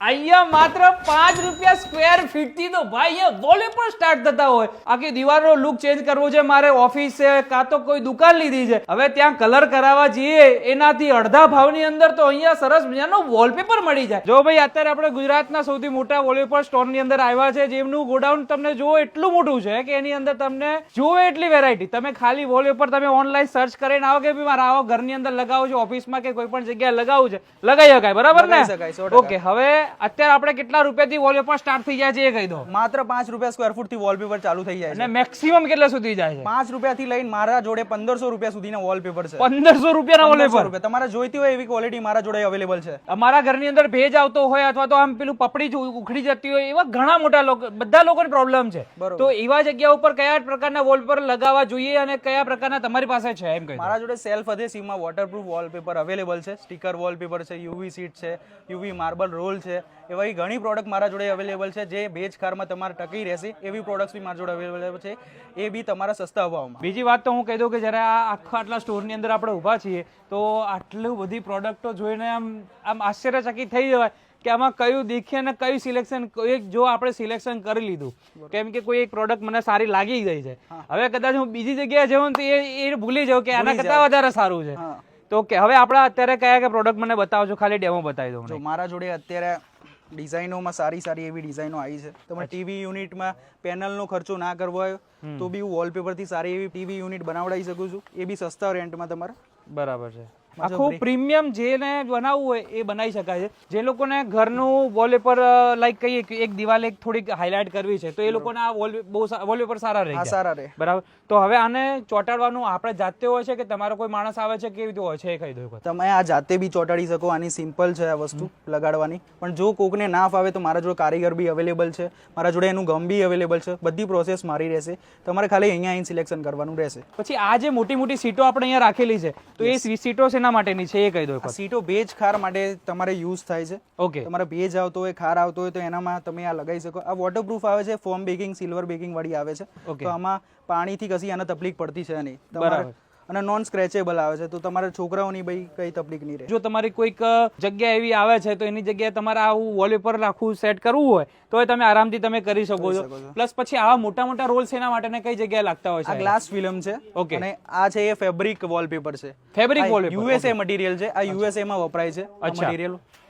અહીંયા માત્ર પાંચ રૂપિયા સ્ક્વેર ફીટથી તો ભાઈ વોલે પણ સ્ટાર્ટ થતા હોય. આખી દીવારનો લુક ચેન્જ કરવો છે મારે ઓફિસ છે કાં તો કોઈ દુકાન લીધી છે. હવે ત્યાં કલર કરાવવા જઈએ એનાથી અડધા ભાવની અંદર તો અહીંયા સરસ મજાનો વોલપેપર મળી જાય. જો ભાઈ અત્યારે આપણે ગુજરાતના સૌથી મોટા વોલપેપર સ્ટોરની અંદર આવ્યા છે જેમનું ગોડાઉન તમને જુઓ એટલું મોટું છે કે એની અંદર તમને જુઓ એટલી વેરાયટી તમે ખાલી વોલપેપર તમે ઓનલાઈન સર્ચ કરીને આવો કે ભાઈ મારા આવો ઘરની અંદર લગાવો છો ઓફિસમાં કે કોઈ પણ જગ્યાએ લગાવું છે લગાવી શકાય બરાબર ને? ઓકે હવે અત્યારે આપણે કેટલા રૂપિયાથી વોલપેપર સ્ટાર્ટ થઈ જાય છે એ કહી દો. માત્ર પાંચ રૂપિયા સ્ક્વેર ફૂટથી વોલપેપર ચાલુ થઈ જાય છે. અને મેક્સિમમ કેટલા સુધી જાય છે? પાંચ રૂપિયા થી લઈને મારા જોડે પંદરસો રૂપિયા સુધીના વોલપેપર છે. પંદરસો રૂપિયાના વોલપેપર રૂપિયા. તમારે જોઈતી હોય એવી ક્વોલિટી મારા જોડે અવેલેબલ છે. અમારા ઘરની અંદર ભેજ આવતો હોય અથવા તો આમ પેલું પપડી ઉખડી જતી હોય એવા ઘણા મોટા લોકો બધા લોકોને પ્રોબ્લેમ છે. બરોબર. તો એવા જગ્યા ઉપર કયા પ્રકારના વોલપેપર લગાવવા જોઈએ અને કયા પ્રકારના તમારી પાસે છે? એમ કહી મારા જોડે સેલ્ફ અધેસિવમાં વોટરપ્રૂફ વોલપેપર અવેલેબલ છે. સ્ટીકર વોલપેપર છે યુવી સીટ છે યુવી માર્બલ રોલ છે એવા ઘણી પ્રોડક્ટ મારા જોડે અવેલેબલ છે જે ભેજ ખારમાં તમારે ટકી રહેશે એવી પ્રોડક્ટ્સ બી મારા જોડે અવેલેબલ છે. એ બી તમારા સસ્તા ભાવમાં. બીજી વાત તો હું કહી દઉં કે જ્યારે આ આખા આટલા સ્ટોરની અંદર આપણે ઊભા છીએ તો આટલું બધી પ્રોડક્ટો જોઈને આમ આમ આશ્ચર્યચકિત થઈ જવાય કે આમાં કયું દેખીએ અને કયું સિલેક્શન જો આપણે સિલેક્શન કરી લીધું કેમ કે કોઈ એક પ્રોડક્ટ મને સારી લાગી ગઈ છે. હવે કદાચ હું બીજી જગ્યાએ જઉં તો એ એ ભૂલી જાઉં કે આના કરતાં વધારે સારું છે. તો કે હવે આપણે અત્યારે કયા કયા પ્રોડક્ટ મને બતાવજો ખાલી ડેમો બતાવી દો જો મારા જોડે અત્યારે ડિઝાઇનોમાં સારી સારી એવી ડિઝાઇનો આવી છે. તમે ટીવી યુનિટમાં પેનલનો ખર્ચો ના કરવો હોય તો બી હું વોલપેપરથી સારી એવી ટીવી યુનિટ બનાવડાવી શકું છું. એ બી સસ્તા રેન્ટમાં તમારે. બરાબર છે. આખું પ્રીમિયમ જેને બનાવવું હોય એ બનાવી શકાય છે. જે લોકોને ઘરનું વોલપેપર લાઈક કહીએ કે એક દિવાલ એક થોડીક હાઇલાઇટ કરવી છે તો એ લોકોને આ વોલ બહુ વોલપેપર સારા રહે સારા રહે. બરાબર. તો હવે આને ચોંટાડવાનું આપણે જાતે હોય છે કે તમારો કોઈ માણસ આવે છે કેવી રીતે હોય છે એ કહી દો તમે આ જાતે બી ચોંટાડી શકો આની સિમ્પલ છે આ વસ્તુ લગાડવાની. પણ જો કોકને ના ફાવે તો મારા જોડે કારીગર બી અવેલેબલ છે મારા જોડે એનું ગમ બી અવેલેબલ છે બધી પ્રોસેસ મારી રહેશે. તમારે ખાલી અહીંયા અહીં સિલેક્શન કરવાનું રહેશે. પછી આ જે મોટી મોટી સીટો આપણે અહીંયા રાખેલી છે તો એ સીટો સીટો શેના માટેની છે એ કહી દો. સીટો ભેજ ખાર માટે તમારે યુઝ થાય છે ઓકે તમારે ભેજ આવતો હોય ખાર આવતો હોય તો એનામાં તમે આ લગાવી શકો આ વોટરપ્રૂફ આવે છે ફોર્મ બેકિંગ સિલ્વર બેકિંગ વાળી આવે છે. તો આમાં પાણીથી કશી આને તકલીફ પડતી છે નહીં બરાબર. અને નોન સ્ક્રેચેબલ આવે છે તો તમારા છોકરાઓની ભાઈ કઈ તકલીફ નહીં રહે. જો તમારી કોઈક જગ્યા એવી આવે છે તો એની જગ્યાએ તમારે આવું વોલપેપર રાખવું સેટ કરવું હોય તો એ તમે આરામથી તમે કરી શકો છો. પ્લસ પછી આવા મોટા મોટા રોલ્સ એના માટેને કઈ જગ્યાએ લાગતા હોય આ છે ગ્લાસ ફિલ્મ છે ઓકે અને આ છે એ ફેબ્રિક વોલપેપર છે. ફેબ્રિક વોલપેપર યુએસએ મટીરિયલ છે આ યુએસએ માં વપરાય છે આ અચ્છા.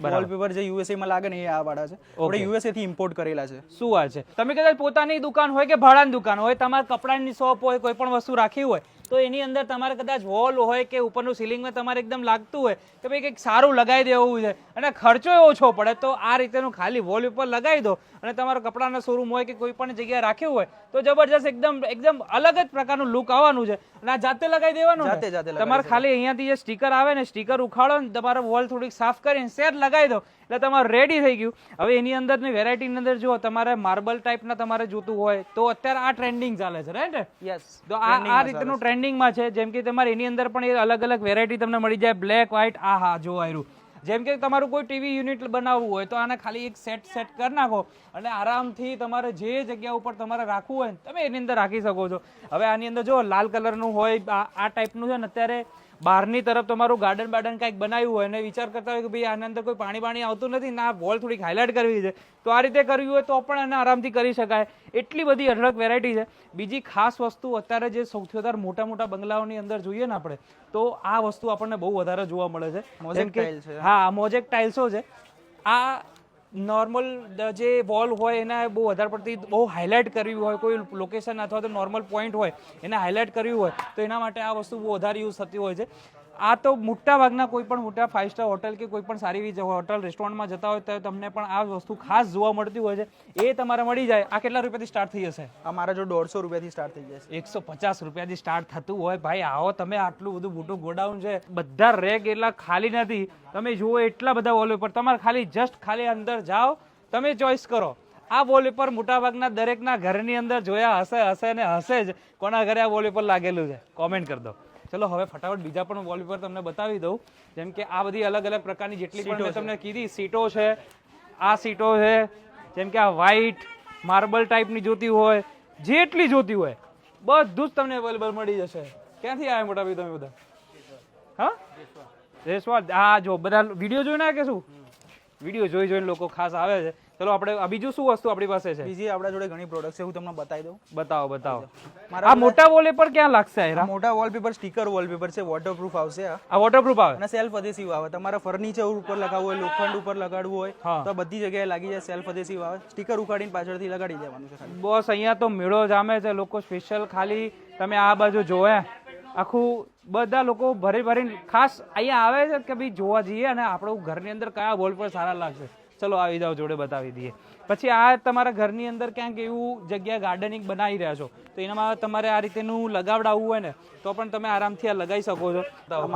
વોલપેપર જે યુએસએ માં લાગે ને એ આ વાળા છે. આપણે યુએસએ થી ઇમ્પોર્ટ કરેલા છે. શું વાત છે? તમે કદાચ પોતાની દુકાન હોય કે ભાડાની દુકાન હોય તમારે કપડાની શોપ હોય કોઈ પણ વસ્તુ રાખી હોય તો એની અંદર તમારે કદાચ વોલ હોય કે ઉપરનું સીલિંગમાં તમારે એકદમ લાગતું હોય કે ભાઈ કંઈક સારું લગાવી દેવું છે. અને ખર્ચો ઓછો પડે તો આ રીતેનું ખાલી વોલ ઉપર લગાવી દો. અને તમારો કપડાનો શોરૂમ હોય કે કોઈ પણ જગ્યાએ રાખ્યું હોય તો જબરજસ્ત એકદમ એકદમ અલગ જ પ્રકારનું લુક આવવાનું છે. અને આ જાતે લગાવી દેવાનું? જાતે જાતે તમારે ખાલી અહીંયાથી જે સ્ટીકર આવે ને સ્ટીકર ઉખાડો ને તમારો વોલ થોડીક સાફ કરીને સેટ લગાવી દો. એટલે તમારું રેડી થઈ ગયું. હવે એની અંદરની વેરાયટીની અંદર જો તમારે માર્બલ ટાઈપના તમારે જોતું હોય તો અત્યારે આ ટ્રેન્ડિંગ ચાલે છે રાઈટ યસ તો આ આ રીતનું ટ્રેન્ડિંગમાં છે. જેમ કે તમારે એની અંદર પણ એ અલગ અલગ વેરાયટી તમને મળી જાય બ્લેક વ્હાઇટ આ હા જો આયરું. જેમ કે તમારું કોઈ ટીવી યુનિટ બનાવવું હોય તો આને ખાલી એક સેટ સેટ કરી નાખો અને આરામથી તમારે જે જગ્યા ઉપર તમારે રાખવું હોય ને, તમે એની અંદર રાખી શકો છો. હવે આની અંદર જો લાલ કલરનું હોય આ આ ટાઈપનું છે ને અત્યારે બહારની તરફ તમારું ગાર્ડન બાર્ડન કંઈક બનાવ્યું હોય અને વિચાર કરતા હોય કે ભાઈ આના અંદર કોઈ પાણી પાણી આવતું નથી ને આ વોલ થોડીક હાઇલાઇટ કરવી છે. તો આ રીતે કરવી હોય તો પણ એને આરામથી કરી શકાય. એટલી બધી અઢળક વેરાયટી છે. બીજી ખાસ વસ્તુ અત્યારે જે સૌથી વધારે મોટા મોટા બંગલાઓની અંદર જોઈએ ને આપણે તો આ વસ્તુ આપણને બહુ વધારે જોવા મળે છે. મોજેક ટાઇલ્સ છે. હા મોજેક ટાઇલ્સો છે. આ નોર્મલ જે વોલ હોય એને બહુ વધારે પડતી બહુ હાઇલાઇટ કરવી હોય, કોઈ લોકેશન અથવા તો નોર્મલ પોઈન્ટ હોય, એને હાઇલાઇટ કરવી હોય, તો એના માટે આ વસ્તુ બહુ વધારે યુઝ થતી હોય છે. આ તો મોટા ભાગના કોઈ પણ મોટા ફાઇવ સ્ટાર હોટલ કે કોઈ પણ સારી એવી હોટલ રેસ્ટોરન્ટમાં જતા હોય તો તમને પણ આ વસ્તુ ખાસ જોવા મળતી હોય છે. એ તમારે મળી જાય. આ કેટલા રૂપિયાથી સ્ટાર્ટ થઈ જશે? આ મારા જો દોઢસો રૂપિયાથી સ્ટાર્ટ થઈ જશે. એકસો પચાસ રૂપિયાથી સ્ટાર્ટ થતું હોય. ભાઈ આવો તમે આટલું બધું મોટું ગોડાઉન છે. બધા રેક એટલા ખાલી નથી. તમે જુઓ એટલા બધા વોલપેપર તમારે ખાલી જસ્ટ ખાલી અંદર જાઓ. તમે ચોઈસ કરો. આ વોલપેપર મોટાભાગના દરેકના ઘરની અંદર જોયા હશે હશે ને હશે જ. કોના ઘરે આ વોલપેપર લાગેલું છે? કોમેન્ટ કરી દો. ચલો હવે ફટાફટ બીજા પણ વોલપેપર તમને બતાવી દઉં. જેમ કે આ બધી અલગ અલગ પ્રકારની જેટલી પણ મેં તમને કીધી સીટો છે આ સીટો છે જેમ કે આ વ્હાઇટ માર્બલ ટાઈપની જોતી હોય જેટલી જોતી હોય બધું જ તમને અવેલેબલ મળી જશે. ક્યાંથી આવ્યા મોટા ભાઈ તમે બધા? હા? રેસવાડ હા જો બધા વીડિયો જોઈને કે શું? વીડિયો જોઈ જોઈને લોકો ખાસ આવે છે. ચલો આપણે આ બીજું શું વસ્તુ આપણી પાસે છે? બીજી આપણા જોડે ઘણી પ્રોડક્ટ છે હું તમને બતાવી દઉં. બતાવો બતાવો. આ મોટા વોલપેપર ક્યાં લાગશે આ મોટા વોલપેપર સ્ટીકર વોલપેપર છે વોટરપ્રૂફ આવશે આ વોટરપ્રૂફ આવે? અને સેલ્ફ અધેસિવ આવે. તમારે ફર્નિચર ઉપર લગાવવું હોય લોખંડ ઉપર લગાડવું હોય તો બધી જગ્યાએ લાગી જાય સેલ્ફ અધેસિવ આવે. સ્ટીકર ઉખાડીને પાછળથી લગાડી દેવાનું છે બસ અહીંયા તો મેળો જામે છે લોકો સ્પેશિયલ ખાલી તમે આ બાજુ જોયા આખું બધા લોકો ભરી ભરીને ખાસ અહીંયા આવે છે કે ભાઈ જોવા જઈએ અને આપણું ઘરની અંદર કયા વોલ પર સારા લાગશે. ચલો આવી જાઓ જોડે બતાવી દઈએ. પછી આ તમારા ઘરની અંદર ક્યાંક એવું જગ્યા ગાર્ડનિંગ બનાવી રહ્યા છો તો એનામાં તમારે આ રીતેનું લગાવડાવવું હોય ને તો પણ તમે આરામથી આ લગાવી શકો છો.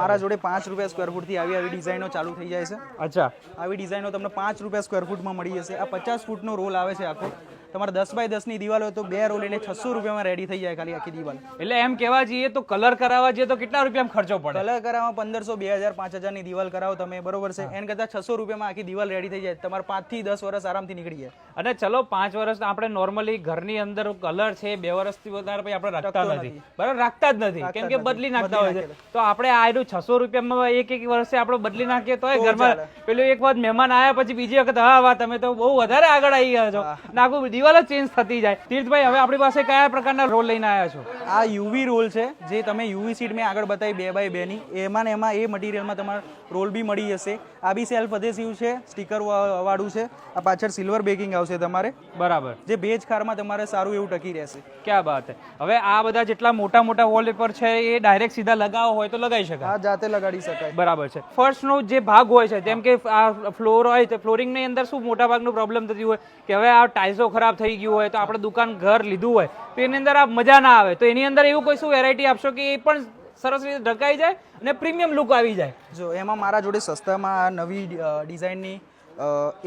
મારા જોડે પાંચ રૂપિયા સ્ક્વેર ફૂટથી આવી આવી ડિઝાઇનો ચાલુ થઈ જાય છે. અચ્છા. આવી ડિઝાઇનો તમને પાંચ રૂપિયા સ્ક્વેર ફૂટમાં મળી જશે. આ પચાસ ફૂટનો રોલ આવે છે આખો. તમારે દસ બાય દસની દિવાલ હોય તો બે રોલ એટલે છસો રૂપિયામાં રેડી થઈ જાય ખાલી આખી દિવાલ. એટલે એમ કહેવા જઈએ તો કલર કરાવવા જઈએ તો કેટલા રૂપિયામાં ખર્ચો પડે? કલર કરાવવા પંદરસો બે હજાર પાંચ હજારની દિવાલ કરાવો તમે બરોબર છે? એના કરતાં છસો રૂપિયામાં આખી દિવાલ રેડી થઈ જાય. તમારે પાંચથી દસ વર્ષ આરામથી નીકળી જાય. અને ચલો પાંચ વર્ષ આપણે નોર્મલી ઘરની અંદર કલર છે બે વર્ષથી વધારે પછી આપણે રાખતા નથી. બરાબર રાખતા જ નથી. કેમ કે બદલી નાખતા હોય છે. તો આપણે આ રહ્યું છસો રૂપિયામાં એક એક વર્ષે આપણે બદલી નાખીએ તો ઘરમાં પેલું એક વખત મહેમાન આવ્યા પછી બીજી વખત હા વાહ તમે તો બહુ વધારે આગળ આવી ગયા છો. નાખું દિવાલ જ ચેન્જ થતી જાય. તીર્થભાઈ, હવે આપણી પાસે કયા પ્રકારના રોલ લઈને આવ્યા છો? આ યુવી રોલ છે, જે તમે યુવી સીટ મેં આગળ બતાવી બે બાય બે ની એમાં ને એમાં એ મટીરિયલમાં તમારે રોલ બી મળી જશે આ બી સેલ્ફ અધેસિવ છે સ્ટીકર વાળું છે. આ પાછળ સિલ્વર બેકિંગ આવશે તમારે. બરાબર. જે ભેજ ખારમાં તમારે સારું એવું ટકી રહેશે. ક્યાં વાત હે. હવે આ બધા જેટલા મોટા મોટા વોલપેપર છે એ ડાયરેક્ટ સીધા લગાવો હોય તો લગાવી શકાય. આ જાતે લગાડી શકાય. બરાબર છે. ફર્સ્ટનો જે ભાગ હોય છે જેમ કે આ ફ્લોર હોય તો ફ્લોરિંગની અંદર શું મોટા ભાગનું પ્રોબ્લેમ થતી હોય? કે હવે આ ટાઇલ્સો ખરાબ થઈ ગયું હોય તો આપણે દુકાન ઘર લીધું હોય તો એની અંદર આ મજા ના આવે. તો એની અંદર એવું કોઈ શું વેરાયટી આપશો કે એ પણ સરસ રીતે ઢકાઈ જાય અને પ્રીમિયમ લુક આવી જાય. જો એમાં મારા જોડે સસ્તામાં આ નવી ડિઝાઇનની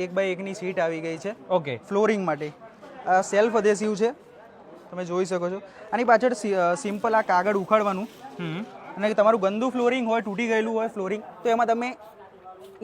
એક બાય એકની સીટ આવી ગઈ છે. ઓકે. ફ્લોરિંગ માટે. આ સેલ્ફ અધેસિવ છે. તમે જોઈ શકો છો. આની પાછળ સિમ્પલ આ કાગળ ઉખાડવાનું. અને તમારું ગંદુ ફ્લોરિંગ હોય તૂટી ગયેલું હોય ફ્લોરિંગ તો એમાં તમે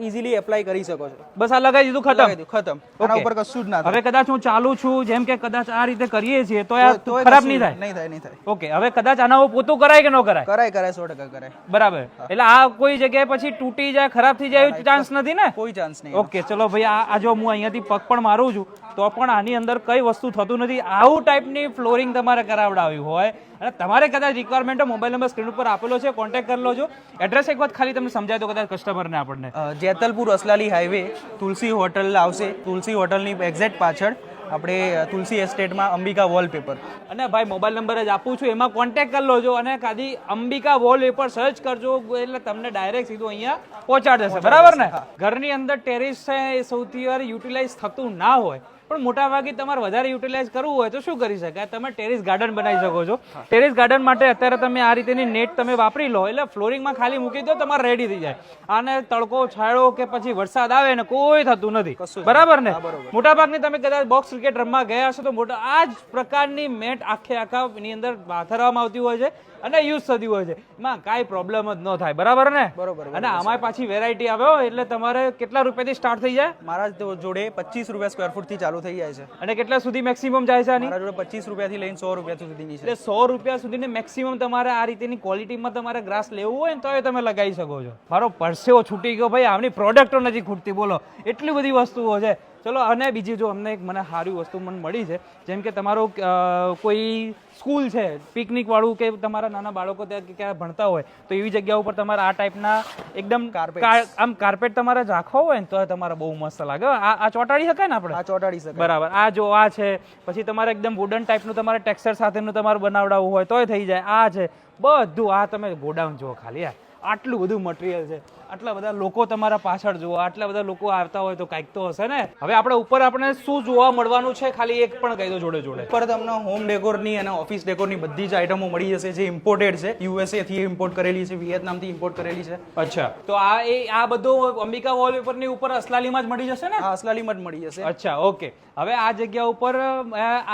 ઇઝીલી એપ્લાય કરી શકો છો. બસ આ લગાવી દીધું ખતમ? ખતમ. આના ઉપર કશું જ ના હવે કદાચ હું ચાલુ છું જેમ કે કદાચ આ રીતે કરીએ છીએ તો આ ખરાબ નહીં થાય? નહીં થાય નહીં થાય. ઓકે હવે કદાચ આના પોતું કરાય કે ન કરાય? કરાય કરાય સો ટકા કરાય. બરાબર. એટલે આ કોઈ જગ્યાએ પછી તૂટી જાય ખરાબ થઈ જાય ચાન્સ નથી ને? કોઈ ચાન્સ નહીં. ઓકે ચલો ભાઈ આ જો હું અહીંયાથી પગ પણ મારું છું તો પણ આની અંદર કઈ વસ્તુ થતું નથી. આવું ટાઈપની ફ્લોરિંગ તમારે કરાવડાવ્યું હોય. અને તમારે કદાચ રિક્વાયરમેન્ટ મોબાઈલ નંબર સ્ક્રીન ઉપર આપેલો છે કોન્ટેક્ટ કરી લો છો એડ્રેસ એક વાત ખાલી તમને સમજાય તો કદાચ કસ્ટમરને આપણને. અ, જેતલપુર અસલાલી હાઈવે તુલસી હોટલ આવશે. તુલસી હોટલની એક્ઝેક્ટ પાછળ આપણે તુલસી એસ્ટેટમાં અંબિકા વોલપેપર અને ભાઈ મોબાઈલ નંબર જ આપું છું. એમાં કોન્ટેક્ટ કરી લોજો અને ખાલી અંબિકા વોલપેપર સર્ચ કરજો. એટલે તમને ડાયરેક્ટ સીધું અહીંયા પહોંચાડી દેશે. બરાબર ને? ઘરની અંદર ટેરેસ છે એ સૌથી વાર યુટિલાઇઝ થતું ના હોય. પણ મોટા ભાગે તમારે વધારે યુટિલાઇઝ કરવું હોય તો શું કરી શકાય? તમે ટેરેસ ગાર્ડન બનાવી શકો છો. ટેરેસ ગાર્ડન માટે અત્યારે તમે આ રીતેની નેટ તમે વાપરી લો એટલે ફ્લોરિંગમાં ખાલી મૂકી દો તમારે રેડી થઈ જાય. આને તડકો છાંયો કે પછી વરસાદ આવે ને કોઈ થતું નથી. બરાબર ને? મોટા ભાગની તમે કદાચ બોક્સ ક્રિકેટ રમવા ગયા હશો તો મોટા આ જ પ્રકારની મેટ આખે આખા એની અંદર પાથરવામાં આવતી હોય છે. અને યુઝ થતી હોય છે. એમાં કાંઈ પ્રોબ્લેમ જ ન થાય. બરાબર ને? બરોબર અને આમાં પાછી વેરાયટી આવે એટલે તમારે કેટલા રૂપિયાથી સ્ટાર્ટ થઈ જાય? મારા જોડે પચીસ રૂપિયા સ્ક્વેર ફૂટથી ચાલુ થઈ જાય છે. અને કેટલા સુધી મેક્સિમમ જાય છે આની? મારા જોડે પચીસ રૂપિયાથી લઈને સો રૂપિયા સુધીની છે. એટલે સો રૂપિયા સુધીની મેક્સિમમ તમારે આ રીતેની ક્વોલિટીમાં તમારે ગ્રાસ લેવું હોય ને તો એ તમે લગાવી શકો છો. મારો પરસેવો છૂટી ગયો ભાઈ આમની પ્રોડક્ટો નથી ખૂટતી. બોલો એટલી બધી વસ્તુઓ છે. ચલો અને બીજી જો અમને એક મને સારી વસ્તુ મને મળી છે જેમ કે તમારું કોઈ સ્કૂલ છે પિકનિક વાળું કે તમારા નાના બાળકો ત્યાં ક્યાં ભણતા હોય તો એવી જગ્યા ઉપર તમારે આ ટાઈપના એકદમ. આમ કાર્પેટ તમારે રાખવો હોય ને તો તમારે બહુ મસ્ત લાગે. આ આ ચોંટાડી શકાય ને આપણે? આ ચોટાડી શકાય. બરાબર. આ જો આ છે પછી તમારે એકદમ વુડન ટાઈપનું તમારે ટેક્સચર સાથેનું તમારે બનાવડાવવું હોય તોય થઈ જાય. આ છે બધું આ તમે ગોડાઉન જુઓ ખાલી યાર આટલું બધું મટીરિયલ છે. આટલા બધા લોકો તમારા પાછળ જુઓ આટલા બધા લોકો આવતા હોય તો કાંઈક તો હશે ને? હવે આપણે ઉપર આપણે શું જોવા મળવાનું છે? ખાલી એક પણ કહી દો જોડે જોડે. ઉપર તમને હોમ ડેકોરની અને ઓફિસ ડેકોરની બધી જ આઇટમો મળી જશે જે ઇમ્પોર્ટેડ છે. યુએસએ થી ઇમ્પોર્ટ કરેલી છે વિયેતનામથી ઇમ્પોર્ટ કરેલી છે. અચ્છા. તો આ એ આ બધું અંબિકા વોલપેપરની ઉપર અસલાલીમાં જ મળી જશે ને? અસલાલીમાં જ મળી જશે. અચ્છા ઓકે. હવે આ જગ્યા ઉપર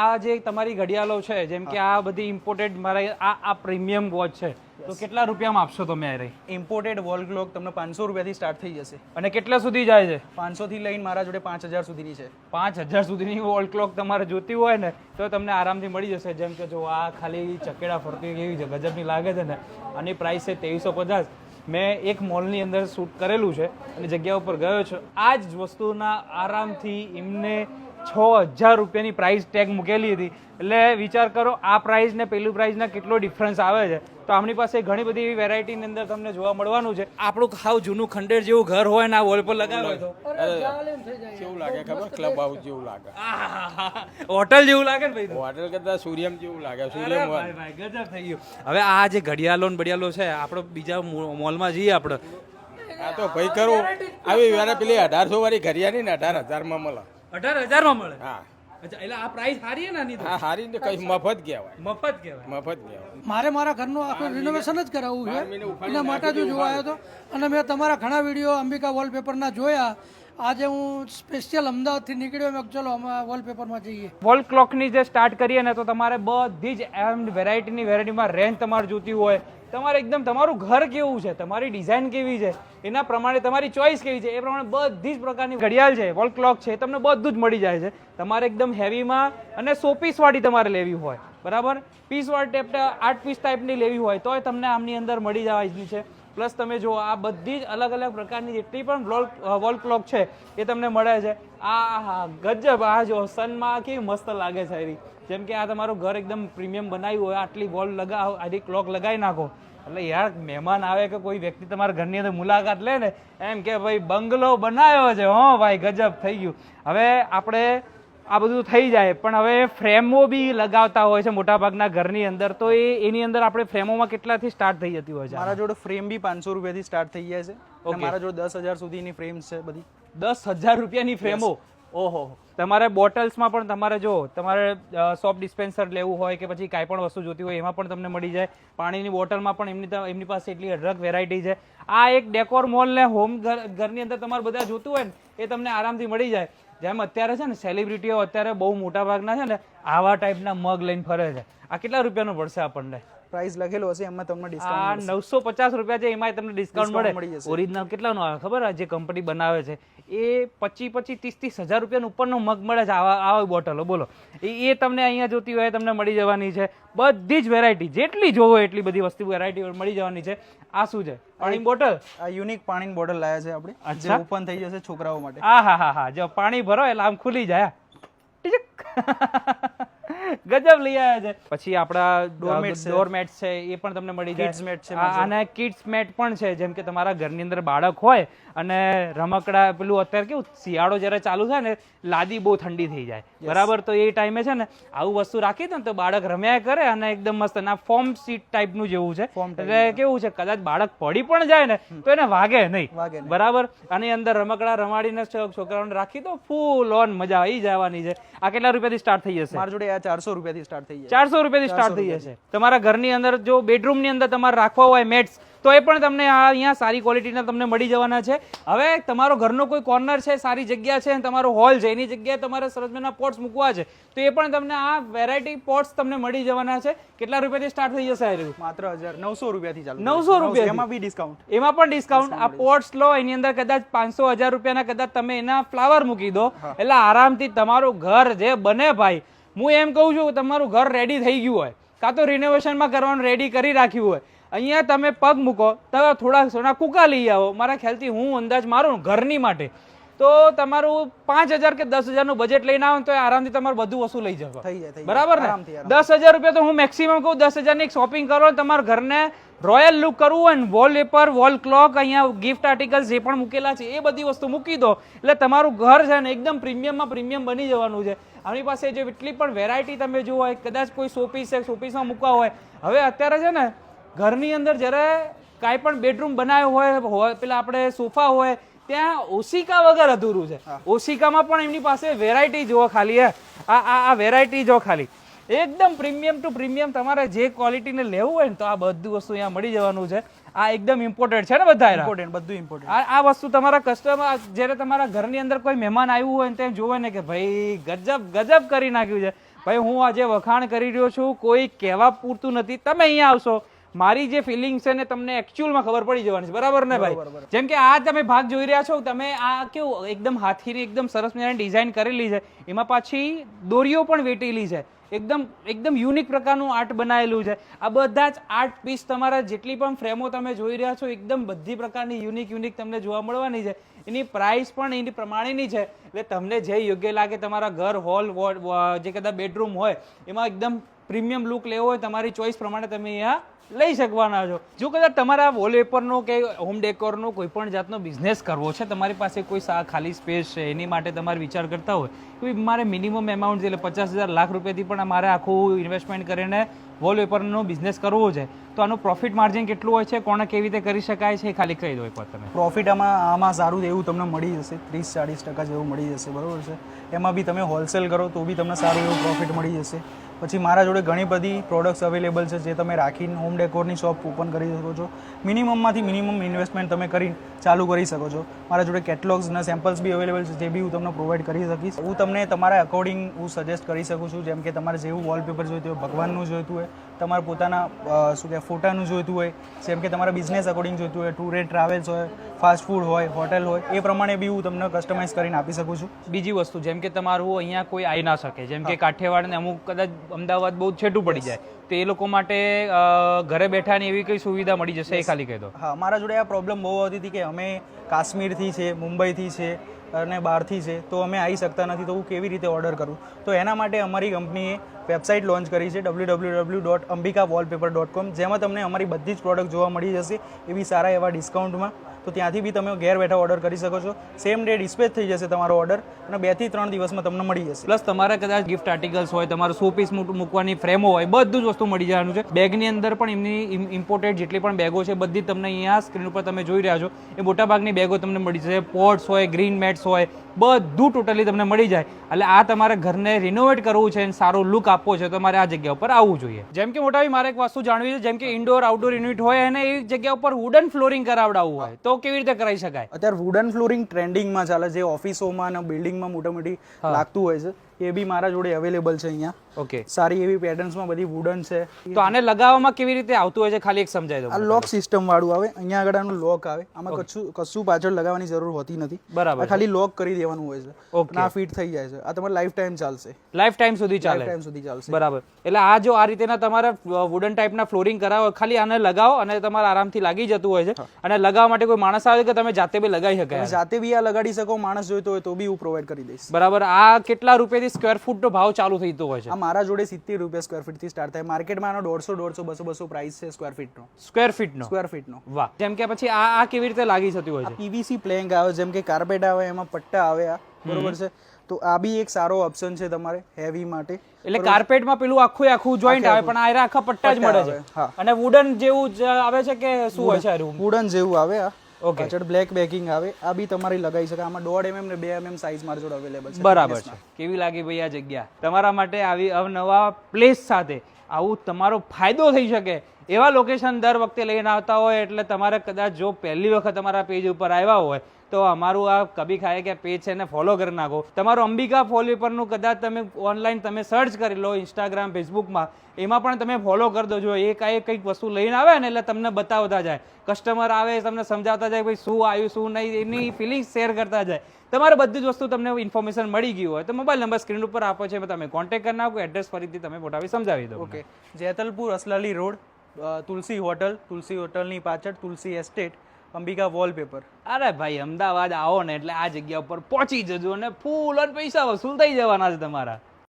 આ જે તમારી ઘડિયાળો છે જેમ કે આ બધી ઇમ્પોર્ટેડ મારા આ આ પ્રીમિયમ વોચ છે. તો કેટલા રૂપિયામાં આપશો તમે આ રહી ઇમ્પોર્ટેડ વોલ ક્લોક તમને પાંચસો રૂપિયાથી સ્ટાર્ટ થઈ જશે. અને કેટલા સુધી જાય છે? પાંચસો થી લઈને મારા જોડે પાંચ હજાર સુધીની છે. પાંચ હજાર સુધીની વોલ ક્લોક તમારે જોતી હોય ને તો તમને આરામથી મળી જશે. જેમ કે જો આ ખાલી ચકેડા ફરતી એવી છે ગજબની લાગે છે ને આની પ્રાઇસ છે ત્રેવીસો પચાસ. મેં એક મોલની અંદર શૂટ કરેલું છે અને જગ્યા ઉપર ગયો છું. આ જ વસ્તુના આરામથી એમને છ હજાર રૂપિયાની પ્રાઇસ ટેગ મૂકેલી હતી. એટલે વિચાર કરો આ પ્રાઇસ ને પેલું પ્રાઇસના કેટલો ડિફરન્સ આવે છે. તો આમની પાસે ઘણી બધી એવી વેરાયટીની અંદર તમને જોવા મળવાનું છે. આપણું ખાવ જૂનું ખંડેર જેવું ઘર હોય ને આ વોલ પર લગાવ્યો હોય તો. કેવું લાગે ખબર? ક્લબ હાઉસ જેવું લાગે. હોટલ જેવું લાગે ને ભાઈ હોટલ કરતા સૂર્યમ જેવું લાગે સૂર્યમ ગજબ થઈ ગયું. હવે આ જે ઘડિયાળો ને બડિયાલો છે આપણે બીજા મો- મોલમાં જઈએ આપણે. આ તો ભાઈ કરું આવી વારે પેલી અઢારસો વાળી ઘરિયાળી ને અઢાર હજારમાં મળે. અઢાર હજારમાં મળે. હા. અચ્છા એટલે આ પ્રાઇસ સારી ને આની હારી ને કઈ મફત કહેવાય. મફત કહેવાય. મફત કહેવાય. મારે મારા ઘરનું આખું રિનોવેશન જ કરાવવું છે. એના માટે જ હું જોવા આવ્યો હતો અને મેં તમારા ઘણા વીડિયો અંબિકા વોલપેપરના જોયા. આજે હું સ્પેશિયલ અમદાવાદથી નીકળ્યો મેં ચલો અમે વોલપેપરમાં જઈએ. વોલ ક્લોકની જે સ્ટાર્ટ કરીએ ને તો તમારે બધી જ એમ વેરાયટીની વેરાયટીમાં રેન્જ તમારે જોતી હોય. તમારે એકદમ તમારું ઘર કેવું છે? તમારી ડિઝાઇન કેવી છે? એના પ્રમાણે તમારી ચોઈસ કેવી છે? એ પ્રમાણે બધી જ પ્રકારની ઘડિયાળ છે વોલ ક્લોક છે તમને બધું જ મળી જાય છે. તમારે એકદમ હેવીમાં અને સો વાળી તમારે લેવી હોય, બરાબર? પીસવાળી ટાઈપ આઠ પીસ ટાઈપની લેવી હોય, તોય તમને આમની અંદર મળી જવાની છે. પ્લસ તમે જો આ બધી જ અલગ અલગ પ્રકારની જેટલી પણ વોલ વોલ ક્લોક છે એ તમને મળે છે. આ હા ગજબ, આ જો સનમાં કેવી મસ્ત લાગે છે એરી જેમ કે આ તમારું ઘર એકદમ પ્રીમિયમ બનાવ્યું હોય, આટલી વોલ લગાવો, આટલી ક્લોક લગાવી નાખો. એટલે યાર, મહેમાન આવે કે કોઈ વ્યક્તિ તમારા ઘરની અંદર મુલાકાત લે ને, એમ કે ભાઈ બંગલો બનાવ્યો છે. હો ભાઈ, ગજબ થઈ ગયું. હવે આપણે આ બધું થઈ જાય પણ હવે ફ્રેમો બી લગાવતા હોય છે મોટાભાગના ઘરની અંદર તો એ એની અંદર આપણે ફ્રેમોમાં કેટલાથી સ્ટાર્ટ થઈ જતી હોય છે મારા જોડે ફ્રેમ બી પાંચસો રૂપિયાથી સ્ટાર્ટ થઈ જાય છે. મારા જોડે દસ હજાર સુધીની ફ્રેમ્સ છે બધી. દસ હજાર રૂપિયાની ફ્રેમો? ઓહો. તમારે બોટલ્સમાં પણ તમારે જો તમારે સોપ ડિસ્પેન્સર લેવું હોય કે પછી કાંઈ પણ વસ્તુ જોતી હોય એમાં પણ તમને મળી જાય. પાણીની બોટલમાં પણ એમની એમની પાસે એટલી અઢળક વેરાયટી છે. આ એક ડેકોર મોલ ને હોમ ઘરની અંદર તમારે બધા જોતું હોય ને એ તમને આરામથી મળી જાય. જેમ અત્યારે છે ને સેલિબ્રિટીઓ અત્યારે બહુ મોટા ભાગના છે ને આવા ટાઈપના મગ લઈને ફરે છે. આ કેટલા રૂપિયાનું પડશે આપણને? પ્રાઇસ લખેલો હશે એમાં તમને ડિસ્કાઉન્ટ આ નવસો પચાસ રૂપિયા છે એમાં તમને ડિસ્કાઉન્ટ મળે. મળી જશે. ઓરિજિનલ કેટલાનો આવે ખબર આ જે કંપની બનાવે છે? એ પચીસ પચીસ ત્રીસ ત્રીસ હજાર રૂપિયાનું ઉપરનો મગ મળે છે આવા આવા બોટલો બોલો. એ એ તમને અહીંયા જોતી હોય તમને મળી જવાની છે. બધી જ વેરાયટી જેટલી જોવો એટલી બધી વસ્તુ વેરાયટી મળી જવાની છે. આ શું છે? પાણી બોટલ? આ યુનિક પાણીની બોટલ લાયા છે આપણે. જે અચ્છા. ઓપન થઈ જશે છોકરાઓ માટે. હા હા હા હા જો પાણી ભરો એટલે આમ ખુલી જાય ટીચક. ગજબ લઈ આવ્યા છે. પછી આપણા ડોરમેટ. ડોરમેટ છે એ પણ તમને મળી જાય. Mat છે અને કિડ્સ મેટ પણ છે જેમ કે તમારા ઘરની અંદર બાળક હોય અને રમકડા પેલું અત્યારે કેવું શિયાળો જ્યારે ચાલુ થાય ને લાદી બહુ ઠંડી થઈ જાય. બરાબર? તો એ ટાઈમે છે ને આવું વસ્તુ રાખી દે ને તો બાળક રમ્યા કરે અને એકદમ મસ્ત ના ફોર્મ સીટ ટાઈપનું જેવું છે. એટલે કેવું છે કદાચ બાળક પડી પણ જાય ને તો એને વાગે નહીં. બરાબર? આની અંદર રમકડા રમાડીને છોકરાઓને રાખી દો ફૂલ ઓન મજા આવી જવાની છે. આ કેટલા રૂપિયાથી સ્ટાર્ટ થઈ જશે? મારા જોડે આ ચારસો રૂપિયાથી સ્ટાર્ટ થઈ જાય ચારસો રૂપિયાથી સ્ટાર્ટ થઈ જશે. તમારા ઘરની અંદર જો બેડરૂમની અંદર તમારે રાખવા હોય મેટ્સ તો એ પણ તમને આ અહીંયા સારી ક્વોલિટીના તમને મળી જવાના છે. હવે તમારો ઘરનો કોઈ કોર્નર છે સારી જગ્યા છે અને તમારો હોલ છે એની જગ્યાએ તમારે સરસ મજાના પોટ્સ મૂકવા છે તો એ પણ તમને આ વેરાયટી પોટ્સ તમને મળી જવાના છે. કેટલા રૂપિયાથી સ્ટાર્ટ થઈ જશે આ માત્ર હજાર નવસો રૂપિયાથી ચાલુ નવસો રૂપિયા એમાં બી ડિસ્કાઉન્ટ એમાં પણ ડિસ્કાઉન્ટ આ પોટ્સ લો એની અંદર કદાચ પાંચસો હજાર રૂપિયાના કદાચ તમે એના ફ્લાવર મૂકી દો. એટલે આરામથી તમારું ઘર જે બને ભાઈ હું એમ કહું છું તમારું ઘર રેડી થઈ ગયું હોય કાં તો રિનોવેશનમાં કરવાનું રેડી કરી રાખ્યું હોય અહીંયા તમે પગ મૂકો તો થોડા સોના કૂકા લઈ આવો. મારા ખ્યાલથી હું અંદાજ મારું ઘરની માટે. તો તમારું પાંચ હજાર કે દસ હજારનું બજેટ લઈને આવો તો આરામથી તમારું બધું વસ્તુ લઈ જશો. બરાબર ને? દસ હજાર રૂપિયા તો હું મેક્સિમમ કહું દસ હજારની શોપિંગ કરો તમારા ઘરને રોયલ લુક કરવું હોય ને વોલપેપર વોલ ક્લોક અહીંયા ગિફ્ટ આર્ટિકલ જે પણ મૂકેલા છે એ બધી વસ્તુ મૂકી દો. એટલે તમારું ઘર છે ને એકદમ પ્રીમિયમમાં પ્રીમિયમ બની જવાનું છે. આપણી પાસે જે એટલી પણ વેરાયટી તમે જુઓ કદાચ કોઈ શોપીસ છે શોપીસમાં મૂકવા હોય. હવે અત્યારે છે ને ઘરની અંદર જ્યારે કાંઈ પણ બેડરૂમ બનાવ્યો હોય હોય પેલા આપણે સોફા હોય ત્યાં ઓશિકા વગર અધૂરું છે. ઓશિકામાં પણ એમની પાસે વેરાયટી જુઓ ખાલી હે. આ આ આ વેરાયટી જો ખાલી. એકદમ પ્રીમિયમ ટુ પ્રીમિયમ તમારે જે ક્વોલિટીને લેવું હોય ને તો આ બધું વસ્તુ અહીંયા મળી જવાનું છે. આ એકદમ ઇમ્પોર્ટન્ટ છે ને બધા? ઇમ્પોર્ટન્ટ બધું ઇમ્પોર્ટન્ટ આ આ વસ્તુ તમારા કસ્ટમર જ્યારે તમારા ઘરની અંદર કોઈ મહેમાન આવ્યું હોય ને તેમ જોવે ને કે ભાઈ ગજબ ગજબ કરી નાખ્યું છે. ભાઈ હું આજે વખાણ કરી રહ્યો છું કોઈ કહેવા પૂરતું નથી. તમે અહીંયા આવશો. મારી જે ફિલિંગ છે ને તમને એકચ્યુઅલમાં ખબર પડી જવાની છે. બરાબર ને ભાઈ? જેમ કે આ તમે ભાગ જોઈ રહ્યા છો તમે આ કેવું એકદમ હાથીની એકદમ સરસ મજાની ડિઝાઇન કરેલી છે. એમાં પાછી દોરીઓ પણ વેટેલી છે. એકદમ એકદમ યુનિક પ્રકારનું આર્ટ બનાવેલું છે. આ બધા જ આર્ટ પીસ તમારા જેટલી પણ ફ્રેમો તમે જોઈ રહ્યા છો એકદમ બધી પ્રકારની યુનિક યુનિક તમને જોવા મળવાની છે. એની પ્રાઇસ પણ એની પ્રમાણેની છે. એટલે તમને જે યોગ્ય લાગે તમારા ઘર હોલ જે કદાચ બેડરૂમ હોય એમાં એકદમ પ્રીમિયમ લુક લેવો હોય તમારી ચોઈસ પ્રમાણે તમે અહીંયા લઈ શકવાના છો. જો કદાચ તમારા વોલપેપરનો કે હોમ ડેકોરનો કોઈ પણ જાતનો બિઝનેસ કરવો છે, તમારી પાસે કોઈ સા, ખાલી સ્પેસ છે, એની માટે તમારે વિચાર કરતા હોય, તો મારે મિનિમમ એમાઉન્ટ એટલે પચાસ હજાર લાખ રૂપિયાથી પણ મારે આખું ઇન્વેસ્ટમેન્ટ કરીને વોલપેપરનો બિઝનેસ કરવો છે, તો આનું પ્રોફિટ માર્જિન કેટલું હોય છે કોને કેવી રીતે કરી શકાય છે, એ ખાલી કહી દો એક વાર તમે. પ્રોફિટ આમાં આમાં સારું એવું તમને મળી જશે, ત્રીસ ચાળીસ ટકા જેવું મળી જશે, બરાબર છે? એમાં બી તમે હોલસેલ કરો તો બી તમને સારું એવું પ્રોફિટ મળી જશે. પછી મારા જોડે ઘણી બધી પ્રોડક્ટ્સ અવેલેબલ છે જે તમે રાખીને હોમ ડેકોરની શોપ ઓપન કરી શકો છો. મિનિમમમાંથી મિનિમમ ઇન્વેસ્ટમેન્ટ તમે કરી ચાલુ કરી શકો છો. મારા જોડે કેટલોગ્સ અને સેમ્પલ્સ બી અવેલેબલ છે જે બી હું તમને પ્રોવાઈડ કરી શકીશ. હું તમને તમારા અકોર્ડિંગ હું સજેસ્ટ કરી શકું છું. જેમ કે તમારે જેવું વોલપેપર જોઈતું હોય, ભગવાનનું જોઈતું હોય તમારે પોતાના શું કહેવાય ફોટાનું જોઈતું હોય જેમ કે તમારા બિઝનેસ અકોર્ડિંગ જોઈતું હોય ટૂર એન્ડ ટ્રાવેલ્સ હોય ફાસ્ટ ફૂડ હોય હોટેલ હોય એ પ્રમાણે બી હું તમને કસ્ટમાઇઝ કરીને આપી શકું છું. બીજી વસ્તુ જેમ કે તમારું અહીંયા કોઈ આવી ના શકે જેમ કે કાઠિયાવાડને અમુક કદાચ અમદાવાદ બહુ છેટું પડી જાય તો એ લોકો માટે ઘરે બેઠાની એવી કઈ સુવિધા મળી જશે એ ખાલી કહી દો. હા મારા જોડે આ પ્રોબ્લેમ બહુ હતી કે અમે કાશ્મીરથી છે મુંબઈથી છે અને બહારથી છે, તો અમે આવી શકતા નથી, તો હું કેવી રીતે ઓર્ડર કરું? તો એના માટે અમારી કંપનીએ વેબસાઇટ લોન્ચ કરી છે W W W dot Ambika wallpaper dot com જેમાં તમને અમારી બધી જ પ્રોડક્ટ જોવા મળી જશે, એવી સારા એવા ડિસ્કાઉન્ટમાં તો ત્યાંથી બી તમે ઘેર બેઠા ઓર્ડર કરી શકો છો. સેમ ડે ડિસ્પેચ થઈ જશે તમારો ઓર્ડર અને બેથી ત્રણ દિવસમાં તમને મળી જશે. પ્લસ તમારે કદાચ ગિફ્ટ આર્ટિકલ્સ હોય, તમારું સો પીસ મૂકવાની ફ્રેમો હોય, બધું જ વસ્તુ મળી જવાનું છે. બેગની અંદર પણ એમની ઇમ્પોર્ટેડ જેટલી પણ બેગો છે, બધી તમને અહીંયા સ્ક્રીન ઉપર તમે જોઈ રહ્યા છો. એ મોટાભાગની બેગો તમને મળી જશે. પોટ્સ હોય ગ્રીન મેટ્સ હોય બધું ટોટલી તમને મળી જાય. એટલે આ તમારે ઘરને રિનોવેટ કરવું છે અને સારો લુક આપવો છે તો તમારે આ જગ્યા ઉપર આવવું જોઈએ. જેમ કે મોટાભાઈ મારે એક વસ્તુ જાણવી છે જેમ કે ઇન્ડોર આઉટડોર યુનિટ હોય અને એ જગ્યા ઉપર વુડન ફ્લોરિંગ કરાવડાવવું હોય તો કેવી રીતે કરાવી શકાય? અત્યારે વુડન ફ્લોરિંગ ટ્રેન્ડિંગમાં ચાલે જે ઓફિસોમાં અને બિલ્ડિંગમાં મોટા મોટી લાગતું હોય છે એ બી મારા જોડે અવેલેબલ છે અહીંયા. ઓકે સારી એવી પેટર્ન્સમાં બધી વુડન છે. તો આને લગાવવામાં કેવી રીતે આવતું હોય છે? ખાલી એક સમજાય દો આ લોક સિસ્ટમ વાળું આવે. અહીંયા આગળ આનું લોક આવે. આમાં કશું કશું પાછળ લગાવવાની જરૂર હોતી નથી. બરાબર ખાલી લોક કરી દેવાનું હોય છે. ઓકે ના ફિટ થઈ જાય છે. આ તમારે લાઈફ ટાઈમ ચાલશે. લાઈફ ટાઈમ સુધી ચાલે. લાઈફ ટાઈમ સુધી ચાલશે. બરાબર. એટલે આ જો આ રીતેના તમારે વુડન ટાઈપના ફ્લોરિંગ કરાવો ખાલી આને લગાવો અને તમારે આરામથી લાગી જતું હોય છે. અને લગાવવા માટે કોઈ માણસ આવે કે તમે જાતે બી લગાવી શકાય જાતે બી આ લગાડી શકો માણસ જોઈતો હોય તો બી હું પ્રોવાઈડ કરી દઈશ. બરાબર. આ કેટલા રૂપિયાથી સ્ક્વેર ફૂટનો ભાવ ચાલુ થતો હોય છે? મારા જોડે સિત્તેર રૂપિયા સ્ક્વેર ફીટથી સ્ટાર્ટ થાય. માર્કેટમાં આનો દોઢસો દોઢસો બસો બસો પ્રાઇસ છે સ્ક્વેર ફીટનો સ્ક્વેર ફીટનો સ્ક્વેર ફીટનો વાહ. જેમ કે પછી આ આ કેવી રીતે લાગી જતી હોય છે? પીવીસી પ્લેન્ક આવે જેમ કે કાર્પેટ આવે એમાં પટ્ટા આવે આ. બરોબર છે? તો આ બી એક સારો ઓપ્શન છે તમારે હેવી માટે. એટલે કાર્પેટમાં પેલું આખું આખું જોઈન્ટ આવે પણ આ આખા પટ્ટા જ મળે છે. અને વુડન જેવું આવે છે કે શું હોય છે વુડન જેવું આવે આ. પાછળ બ્લેક બેકિંગ આવે. આ બી તમારી લગાવી શકાય. આમાં દોઢ એમએમ ને બે એમએમ સાઇઝ મારા જોડે અવેલેબલ છે. બરાબર છે. કેવી લાગી ભાઈ આ જગ્યા? તમારા માટે આવી અવનવા પ્લેસ સાથે આવું તમારો ફાયદો થઈ શકે એવા લોકેશન દર વખતે લઈને આવતા હોય એટલે તમારે કદાચ જો પહેલી વખત તમારા પેજ ઉપર આવ્યા હોય તો અમારું આ કભી ખાય કે પેજ છે એને ફોલો કરી નાખો. તમારું અંબિકા ફોલ ફોલોપરનું કદાચ તમે ઓનલાઈન તમે સર્ચ કરી લો ઇન્સ્ટાગ્રામ ફેસબુકમાં એમાં પણ તમે ફોલો કરી દો જો એ કાંઈ કંઈક વસ્તુ લઈને આવે ને એટલે તમને બતાવતા જાય. કસ્ટમર આવે, તમને સમજાવતા જાય ભાઈ શું આવ્યું, શું નહીં, એની ફિલિંગ્સ શેર કરતા જાય. તમારે બધી જ વસ્તુ તમને ઇન્ફોર્મેશન મળી ગયું હોય તો મોબાઈલ નંબર સ્ક્રીન ઉપર આપો છે તમે કોન્ટેક્ટ કરી નાખો એડ્રેસ ફરીથી તમે મોટાવી સમજાવી દો okay Jetalpur Aslali road Tulsi hotel, Tulsi હોટલની પાછળ તુલસી એસ્ટેટ અંબિકા વોલપેપર અરે ભાઈ, અમદાવાદ આવો ને એટલે આ જગ્યા ઉપર પહોંચી જજો અને ફૂલ અને પૈસા વસૂલ થઈ જવાના છે તમારા.